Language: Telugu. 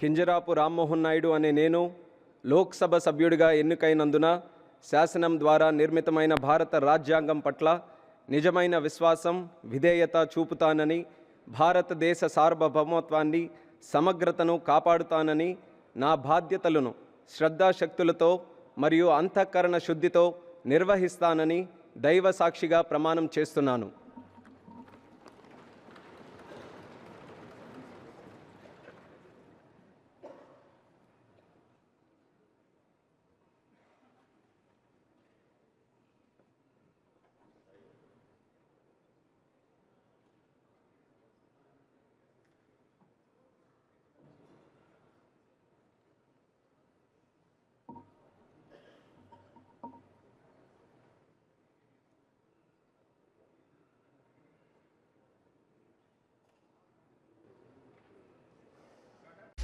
కింజరాపు రామ్మోహన్ నాయుడు అనే నేను లోక్సభ సభ్యుడిగా ఎన్నికైనందున శాసనం ద్వారా నిర్మితమైన భారత రాజ్యాంగం పట్ల నిజమైన విశ్వాసం విధేయత చూపుతానని భారతదేశ సార్వభౌమత్వాన్ని సమగ్రతను కాపాడుతానని నా బాధ్యతలను శ్రద్ధాశక్తులతో మరియు అంతఃకరణ శుద్ధితో నిర్వహిస్తానని దైవ సాక్షిగా ప్రమాణం చేస్తున్నాను.